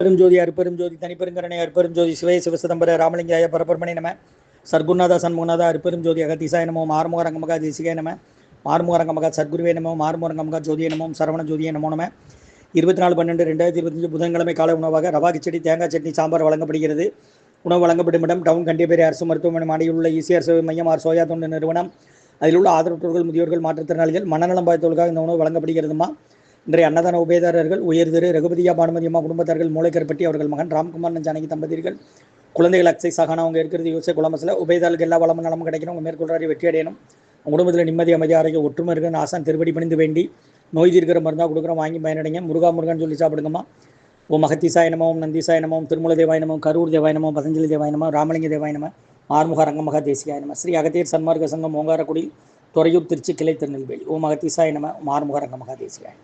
பெரும் ஜோதி ஜோதி தனிப்பெருங்கரணை அருப்பெருஞ்சோதி சிவய சிவசிதம்பர ராமலிங்காய பரபரமணி நம. சர்க்குநாதா சண்முகநாதா அருப்பெரும் அகதிசாய நமோ மாறுமுக ரங்கமகா தேசிகாய நம. மாறுமுக ரங்கமகா சத்குருவே நமோ மாறுமுக ரங்கமகா ஜோதிய நமோம் சரவண ஜோதிய நமோ நம. இருபத்தி நாலு பன்னெண்டு ரெண்டாயிரத்தி இருபத்தஞ்சு புதன்கிழமை காலை உணவாக ரவா கிச்சடி தேங்காய் சட்னி சாம்பார் வழங்கப்படுகிறது. உணவு வழங்கப்படும் இடம் டவுன் கண்டியப்பேரி அரசு மருத்துவமனை மாடியில் உள்ள இசிஆர் சேவை மையம் ஆர் சோயா தொண்டு நிறுவனம். அதில் உள்ள ஆதரவற்றோர்கள் முதியோர்கள் மாற்றுத்திறனாளிகள் மனநலம் பாதித்தவர்களுக்காக இந்த உணவு வழங்கப்படுகிறதுமா? இன்றைய அன்னதான உபயதாரர்கள் உயர் திரு ரகுபதியா பானுமதியம்மா குடும்பத்தார்கள் மூளைக்கருப்பட்டி அவர்கள் மகன் ராம்குமார் ஜானகி தம்பதியர்கள் குழந்தைகள் அக்சை சகானா அவங்க இருக்கிறது யோசிச்ச குளமசில் உபயதாளுக்கு எல்லா வளமும் நலமும் கிடைக்கணும். உங்கள் மேற்கொள்றாரு வெற்றி அடையணும். உங்கள் குடும்பத்தில் நிம்மதி அமைதி ஆரோக்கிய ஒற்றுமை இருக்குன்னு ஆசான் திருப்படி பணிந்து வேண்டி நோய் தீர்க்கிற மருந்தாக கொடுக்குறோம். வாங்கி பயனடைங்க. முருகா முருகன் சொல்லி சாப்பிடுங்கம்மா. ஓம் மகத்தீசாய நமோம் நந்திசாய நமோம் திருமூல தேவாயனமும் கரூர் தேவாயனமோ பதஞ்சலி தேவாய ராமலிங்க தேவாயனமும் ஆறுமுக ரங்கமகா தேசியாய ஸ்ரீ அகத்தியர் சன்மார்க்க சங்கம் ஓங்காரக்குடி துறையூர் திருச்சி கிளை திருநெல்வேலி. ஓம் அகத்தீசாய நம ஓம் ஆறுமுக ரங்கமகா தேசியாய